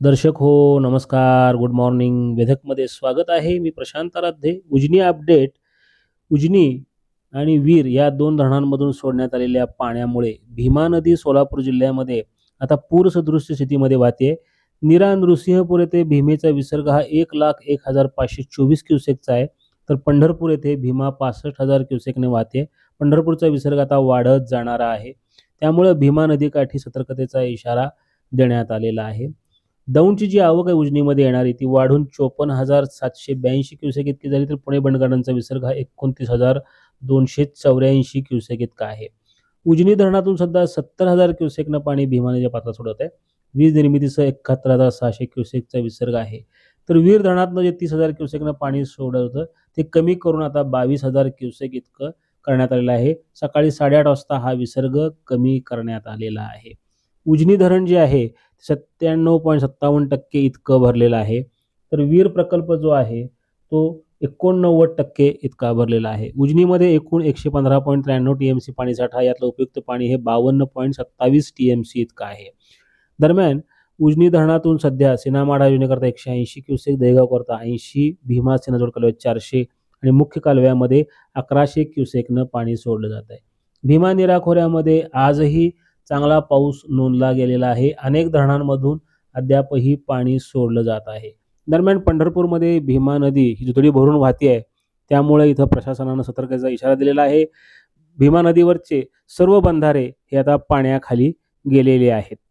दर्शक हो नमस्कार. गुड मॉर्निंग वेधकमध्ये स्वागत आहे. मी प्रशांत आराध्ये. उजनी अपडेट उजनी आणि वीर या दोन धरणांमधून सोडण्यात आलेल्या पाण्यामुळे भीमा नदी सोलापूर जिल्ह्यामध्ये आता पूरसदृश्य स्थितीमध्ये वाहते निरा नृसिंहपूर येथे भीमेचा विसर्ग हा एक लाख एक हजार पाचशे चोवीस क्युसेकचा आहे. तर पंढरपूर येथे भीमा पासष्ट हजार क्युसेकने वाहते पंढरपूरचा विसर्ग आता वाढत जाणारा आहे. त्यामुळे भीमा नदीकाठी सतर्कतेचा इशारा देण्यात आलेला आहे. दौंडची जी आवक आहे उजनीमध्ये येणारी ती वाढून चोपन्न हजार सातशे ब्याऐंशी क्युसेक इतकी झाली तर पुणे बंडगार्डनचा विसर्ग हा एकोणतीस हजार दोनशे चौऱ्याऐंशी क्युसेक इतका आहे. उजनी धरणातून सध्या सत्तर हजार क्युसेकनं पाणी भीमानेच्या पात्रात सोडत आहे वीज निर्मितीसह एकाहत्तर हजार सहाशे क्युसेकचा विसर्ग आहे. तर वीर धरणातनं जे तीस हजार क्युसेकनं पाणी सोडत होतं ते कमी करून आता बावीस हजार क्युसेक इतकं करण्यात आलेलं आहे. सकाळी साडेआठ वाजता हा विसर्ग कमी करण्यात आलेला आहे. उजनी धरण जे आहे सत्त्याण्णव पॉईंट सत्तावन्न टक्के इतकं भरलेलं आहे. तर वीर प्रकल्प जो आहे तो एकोणनव्वद टक्के इतका भरलेला आहे. उजनीमध्ये एकूण एकशे पंधरा पॉईंट त्र्याण्णव टी एम सी पाणीसाठा यातलं उपयुक्त पाणी हे बावन्न पॉईंट सत्तावीस टी एम सी इतकं आहे. दरम्यान उजनी धरणातून सध्या सिनामाडा योजनेकरता एकशे ऐंशी क्युसेक दहेगावकरता ऐंशी भीमा सिनाजोड कालव्यात चारशे आणि मुख्य कालव्यामध्ये अकराशे क्युसेकनं पाणी सोडलं जात आहे भीमा निरा खोऱ्यामध्ये आजही चांगला पाऊस नोंदला गेलेला आहे. अनेक धरणांमधून अद्यापही पाणी सोडलं जात आहे. दरम्यान पंढरपूरमध्ये भीमा नदी ही दुथडी भरून वाहते आहे. त्यामुळे इथं प्रशासनानं सतर्कतेचा इशारा दिलेला आहे. भीमा नदीवरचे सर्व बंधारे हे आता पाण्याखाली गेलेले आहेत.